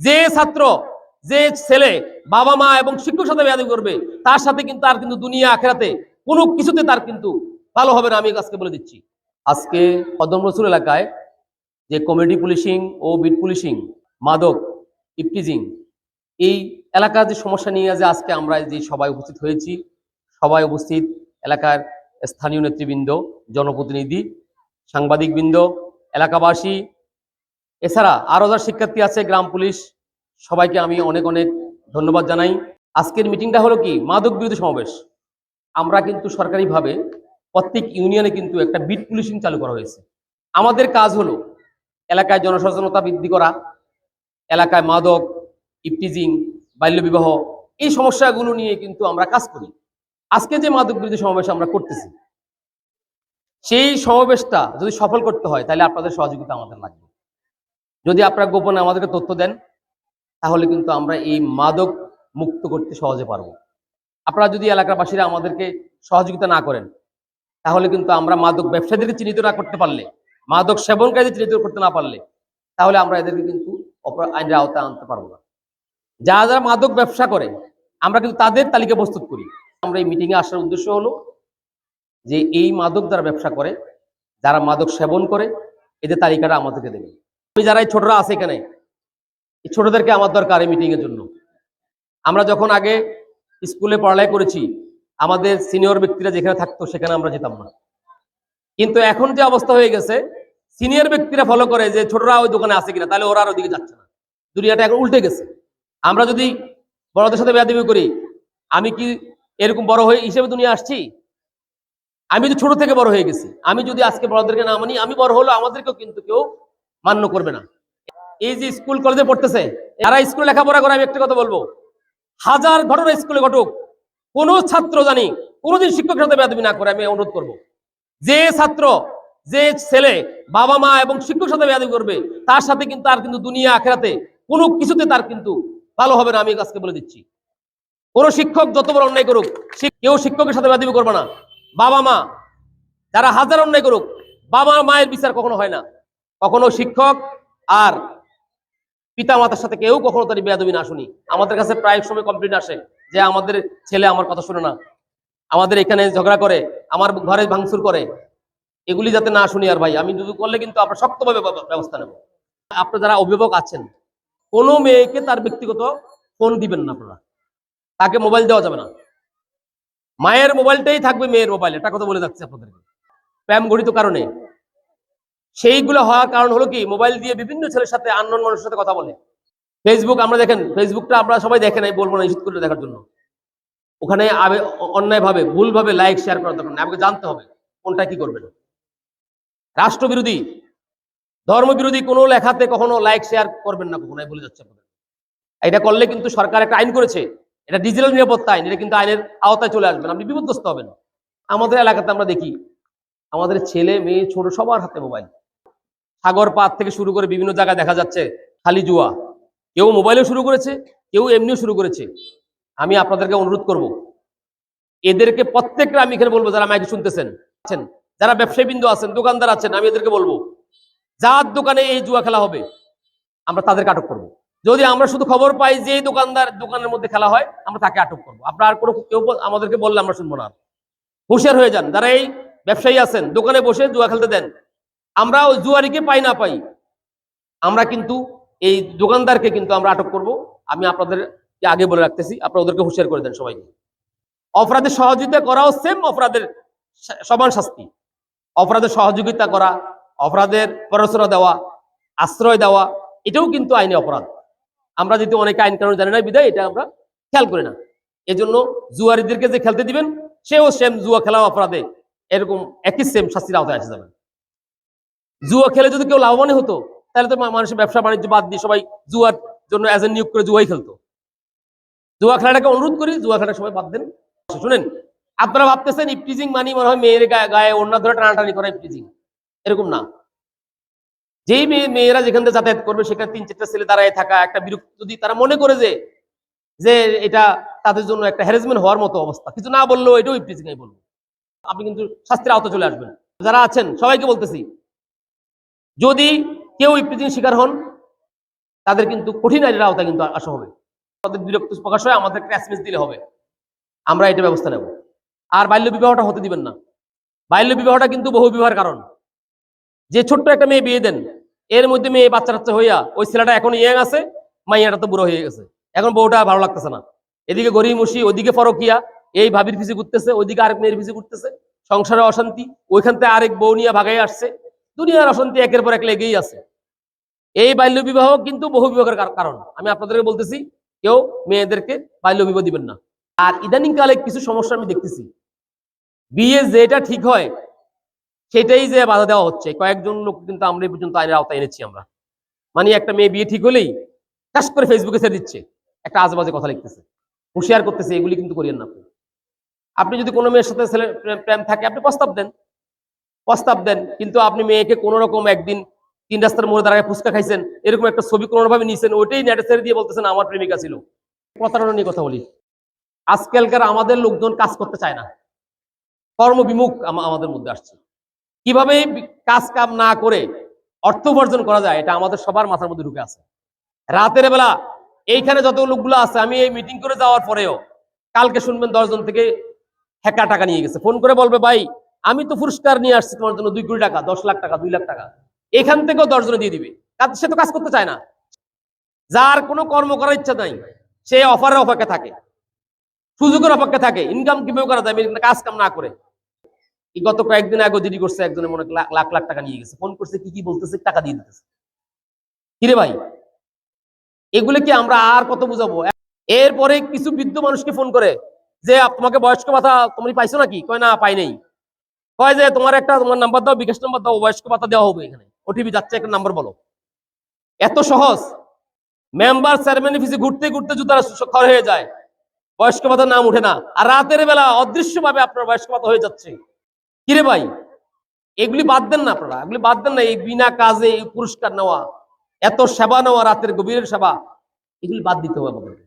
যে ছাত্র, যে ছেলে বাবা মা এবং শিক্ষক সাথে বেয়াদবি করবে, তার সাথে কিন্তু তার কিন্তু দুনিয়া আখেরাতে কোনো কিছুতে তার কিন্তু ভালো হবে না আমি আজকে বলে দিচ্ছি। আজকে কদম রসুল এলাকায় যে কমিটি পুলিশিং ও বিট পুলিশিং, মাদক, ইপটিজিং, এই এলাকার যে সমস্যা নিয়ে যে আজকে আমরা যে সবাই উপস্থিত হয়েছি, সবাই উপস্থিত এলাকার স্থানীয় নেতৃবৃন্দ, জনপ্রতিনিধি, সাংবাদিকবৃন্দ, এলাকাবাসী এছাড়া আরও যারা শিক্ষার্থী আছে, গ্রাম পুলিশ, সবাইকে আমি অনেক অনেক ধন্যবাদ জানাই। আজকের মিটিংটা হলো কি? মাদক বিরোধী সমাবেশ। আমরা কিন্তু সরকারিভাবে প্রত্যেক ইউনিয়নে কিন্তু একটা বিট পুলিশিং চালু করা হয়েছে। আমাদের কাজ হলো এলাকায় জনসচেতনতা বৃদ্ধি করা, এলাকায় মাদক, ইপটিজিং, বাল্যবিবাহ এই সমস্যাগুলো নিয়ে কিন্তু আমরা কাজ করি। আজকে যে মাদক বিরোধী সমাবেশ আমরা করতেছি, সেই সমাবেশটা যদি সফল করতে হয়, তাহলে আপনাদের সহযোগিতা আমাদের লাগবে। যদি আপনারা গোপনে আমাদেরকে তথ্য দেন, তাহলে কিন্তু আমরা এই মাদক মুক্ত করতে সহজে পারব। আপনারা যদি এলাকাবাসীরা আমাদেরকে সহযোগিতা না করেন, তাহলে কিন্তু আমরা মাদক ব্যবসায়ীদেরকে চিহ্নিত না করতে পারলে, মাদক সেবনকারীদের চিহ্নিত করতে না পারলে, তাহলে আমরা এদেরকে কিন্তু আইনের আওতায় আনতে পারব না। যারা যারা মাদক ব্যবসা করে, আমরা কিন্তু তাদের তালিকা প্রস্তুত করি। আমরা এই মিটিংয়ে আসার উদ্দেশ্য হলো যে এই মাদক যারা ব্যবসা করে, যারা মাদক সেবন করে, এদের তালিকাটা আমাদেরকে দেবে। যারা এই ছোটরা আছে এখানে, এই ছোটদেরকে আমার দরকার এই মিটিং এর জন্য। আমরা যখন আগে স্কুলে পড়ালেখা করেছি, আমাদের সিনিয়র ব্যক্তিরা যেখানে থাকতো সেখানে আমরা যেতাম না। কিন্তু এখন যে অবস্থা হয়ে গেছে সিনিয়র ব্যক্তিরা ফলো করে যে ছোটরা ওই দোকানে আছে কিনা, তাহলে ওরা আর ওদিকে যাচ্ছে না। দুনিয়াটা এখন উল্টে গেছে। আমরা যদি বড়দের সাথে বেয়াদবি করি, আমি কি এরকম বড় হয়ে হিসেবে দুনিয়া আসছি? আমি তো ছোট থেকে বড় হয়ে গেছি, আমি যদি আজকে বড়দেরকে না মানি, আমি বড় হলো আমাদেরকেও কিন্তু কেউ মান্য করবে না। এই যে স্কুল, কলেজে পড়তেছে যারা স্কুলে লেখাপড়া করে, আমি একটা কথা বলব। হাজার ঘটনা স্কুলে ঘটুক, কোন ছাত্র জানি কোনোদিন শিক্ষকের সাথে বেয়াদবি না করে, আমি অনুরোধ করব। যে ছাত্র, যে ছেলে বাবা মা এবং শিক্ষক সাথে বেয়াদবি করবে, তার সাথে কিন্তু তার কিন্তু দুনিয়া আখেরাতে কোনো কিছুতে তার কিন্তু ভালো হবে না, আমি আজকে বলে দিচ্ছি। কোনো শিক্ষক যত বড় অন্যায় করুক কেউ শিক্ষকের সাথে বেয়াদবি করবে না। বাবা মা, যারা হাজার অন্যায় করুক, বাবা মায়ের বিচার কখনো হয় না। কখনো শিক্ষক আর পিতা মাতার সাথে কেউ কখনো তার বেয়াদবি না শুনি। আমাদের কাছে প্রায় সময় কমপ্লেন আসে যে আমাদের ছেলে আমার কথা শুনে না। আমাদের এখানে ঝগড়া করে, আমার ঘরে ভাঙচুর করে। এগুলি যাতে না শুনি আর ভাই, আমি যদি করলে কিন্তু আমরা শক্তভাবে ব্যব- ব্যবস্থা নেব। আপনারা যারা অভিভাবক আছেন, কোনো মেয়েকে তার ব্যক্তিগত ফোন দিবেন না আপনারা। তাকে মোবাইল দেওয়া যাবে না। মায়ের মোবাইলটাই থাকবে মেয়ের মোবাইল এটা কথা বলে যাচ্ছে আপনাদেরকে। প্যাম গঠিত কারণে। সেইগুলো হওয়ার কারণ হলো কি? মোবাইল দিয়ে বিভিন্ন ছেলের সাথে আননোন মানুষের সাথে কথা বলে। ফেসবুক আমরা দেখেন ফেসবুকটা আমরা সবাই দেখেন আমি বলব না করে দেখার জন্য। ওখানে অন্যায় ভাবে ভুল ভাবে লাইক শেয়ার করার দরকার আমাকে জানতে হবে কোনটা কি করবেন রাষ্ট্রবিরোধী, ধর্মবিরোধী কোনো লেখাতে কখনো লাইক শেয়ার করবেন না কখনো বলে যাচ্ছে আপনাদের। এটা করলে কিন্তু সরকার একটা আইন করেছে। এটা ডিজিটাল নিরাপত্তা আইন, এটা কিন্তু আইনের আওতায় চলে আসবেন আপনি বিপদগ্রস্ত হবেন। আমাদের এলাকাতে আমরা দেখি, আমাদের ছেলে, মেয়ে, ছোট সবার হাতে মোবাইল। সাগর পাত থেকে শুরু করে বিভিন্ন জায়গায় দেখা যাচ্ছে, খালি জুয়া। কেউ মোবাইলেও শুরু করেছে, কেউ এমনিও শুরু করেছে। আমি আপনাদেরকে অনুরোধ করব, এদেরকে প্রত্যেকটা আমি এখানে বলব, যারা মাইকে শুনতেছেন, আছেন, যারা বিন্দু আছেন, দোকানদার আছেন, আমি এদেরকে বলব, যার দোকানে এই জুয়া খেলা হবে, আমরা তাদেরকে আটক করব। যদি আমরা শুধু খবর পাই যে দোকানদার দোকানের মধ্যে খেলা হয়, আমরা তাকে আটক করব। আপনার আর কোনো কেউ আমাদেরকে বললে আমরা শুনব না। হুঁশিয়ার হয়ে যান, যারা এই ব্যবসায়ী আছেন, দোকানে বসে জুয়া খেলতে দেন আমরা ওই জুয়ারিকে পাই না পাই। আমরা কিন্তু এই দোকানদারকে কিন্তু আমরা আটক করব। আমি আপনাদের আগে বলে রাখতেছি, আপনারা ওদেরকে হুঁশিয়ার করে দেন সবাইকে। অপরাধের সহযোগিতা করাও সেম অপরাধের সমান শাস্তি। অপরাধের সহযোগিতা করা, অপরাধের প্ররোচনা দেওয়া, আশ্রয় দেওয়া, এটাও কিন্তু আইনি অপরাধ। আমরা যদি অনেকে আইন কানুন জানি না বিদায় এটা আমরা খেয়াল করি না। এজন্য জুয়ারিদেরকে যে খেলতে দিবেন, সেও সেম জুয়া খেলা অপরাধে এরকম একই সেম শাস্তির আওতায় আসে যাবেন। জুয়া খেলে যদি কেউ লাভবান হতো, তাহলে তো মানুষের ব্যবসা বাণিজ্য বাদ দিয়ে সবাই জুয়ার জন্য এজেন্ট নিয়োগ করে জুয়াই খেলতো। জুয়া খেলাটাকে অনুরোধ করি, জুয়া খেলাটা সবাই বাদ দেন। শুনেন, আপনারা ভাবতেছেন ইপটিজিং মানি মনে হয় মেয়ের গায়ে অন্য ধরে টানাটানি করা ইপটিজিং এরকম না। যেই মেয়ে মেয়েরা যেখান থেকে যাতায়াত করবে, সেখানে তিন চারটা ছেলে দাঁড়ায় থাকা, একটা বিরক্ত যদি তারা মনে করে যে যে এটা তাদের জন্য একটা হ্যারাসমেন্ট হওয়ার মতো অবস্থা। কিছু না বললেও এটাও ইপটিজিং বলব। আপনি কিন্তু শাস্তির আওতা চলে আসবেন। যারা আছেন, সবাইকে বলতেছি যদি কেউ ইপটিজিং শিকার হন, তাদের কিন্তু কঠিন আইনের আওতায় কিন্তু আসা হবে। তাদের বিরক্ত প্রকাশ হয়, আমাদের এসএমএস দিলে হবে। আমরা এটা ব্যবস্থা নেব। আর বাল্য বিবাহটা হতে দিবেন না। বাল্য বিবাহটা কিন্তু বহু বিবাহের কারণ। যে ছোট্ট একটা মেয়ে বিয়ে দেন, এর মধ্যে মেয়ে বাচ্চা টাচ্চা হইয়া ওই ছেলেটা এখন ইয়াং আছে, মাইয়াটা তো বুড়ো হয়ে গেছে। এখন বউটা ভালো লাগতেছে না। এদিকে গরিব মুশি ওইদিকে ফরকিয়া, এই ভাবির পিছিয়ে ঘুরতেছে ওইদিকে আরেক মেয়ের পিছিয়ে ঘুরতেছে। সংসারে অশান্তি, ওইখান থেকে আরেক বউ নিয়ে ভাগাই আসছে। দুনিয়ার অশান্তি একের পর এক লেগেই আছে। এই বাল্য বিবাহ কিন্তু বহু বিবাহের কারণ। আমি আপনাদেরকে বলতেছি, কেউ মেয়েদেরকে বাল্য বিবাহ দিবেন না। আর ইদানিং কালে কিছু সমস্যা আমি দেখতেছি। বিয়ে যেটা ঠিক হয়, সেটাই যে বাধা দেওয়া হচ্ছে। কয়েকজন লোক কিন্তু আমরা এই পর্যন্ত আইনের আওতায় এনেছি আমরা। মানে একটা মেয়ে বিয়ে ঠিক হলেই কাজ করে ফেসবুকে ছেড়ে দিচ্ছে। একটা আজেবাজে কথা লিখতেছে। হুঁশিয়ার করতেছে, এগুলি কিন্তু করিয়েন না আপনি। আপনি যদি কোনো মেয়ের সাথে ছেলে প্রেম- প্রেম থাকে, আপনি প্রস্তাব দেন। প্রস্তাব দেন, কিন্তু আপনি মেয়েকে কোনো রকম একদিন তিন রাস্তার মোড়ে দাঁড়ায় ফুচকা খাইছেন, এরকম একটা ছবি কোনোভাবে নিয়েছেন ওইটাই নেটে ছেড়ে দিয়ে বলতেছেন, আমার প্রেমিকা ছিল। প্রতারণা নিয়ে কথা বলি। আজকালকার আমাদের লোকজন কাজ করতে চায় না। কর্মবিমুখ আম- আমাদের মধ্যে আসছে। কীভাবে কাজ কাম না করে অর্থ উপার্জন করা যায়, এটা আমাদের সবার মাথার মধ্যে ঢুকে আছে। রাতের বেলা এইখানে যত লোকগুলো আছে, আমি এই মিটিং করে যাওয়ার পরেও কালকে শুনবেন দশজন থেকে হ্যাকা টাকা নিয়ে গেছে। ফোন করে বলবে, ভাই আমি তো পুরস্কার নিয়ে আসছি তোমার জন্য দুই কোটি টাকা, দশ লাখ টাকা, দুই লাখ টাকা। এখান থেকেও দশজনে দিয়ে দিবে। সে তো কাজ করতে চায় না। যার কোনো কর্ম করার ইচ্ছা নাই, সে অফারের অপেক্ষা থাকে। সুযোগের অপেক্ষা থাকে। ইনকাম কীভাবে করা যায়? কাজ কাম না করে। গত কয়েকদিন আগে জিডি করছে একজনের মনে লাখ লাখ টাকা নিয়ে গেছে। ফোন করছে, কি কি বলতেছে, টাকা দিয়ে দিতেছে। কিরে ভাই, এগুলো কি আমরা আর কত বুঝাবো? এরপরে কিছু বৃদ্ধ মানুষকে ফোন করে যে, তোমাকে বয়স্ক ভাতা তুমি পাইছো নাকি? কয়, না, পাই নাই। কয় যে তোমার একটা তোমার নাম্বার দাও, বিকাশ নাম্বার দাও, বয়স্ক ভাতা দেওয়া হবে এখানে। ওটিপি যাচ্ছে, একটা নাম্বার বলো। এত সহজ। মেম্বার চেয়ারম্যান ফিসে ঘুরতে ঘুরতে জুতার খর হয়ে যায়, বয়স্ক ভাতার নাম উঠে না। আর রাতের বেলা অদৃশ্য ভাবে আপনার বয়স্ক ভাতা হয়ে যাচ্ছে। কিরে ভাই? এগুলি বাদ দেন না আপনারা। এগুলি বাদ দেন না। এই বিনা কাজে এই পুরস্কার নেওয়া, এত সেবা নেওয়া, রাতের গভীরের সেবা, এগুলি বাদ দিতে হবে আমাদের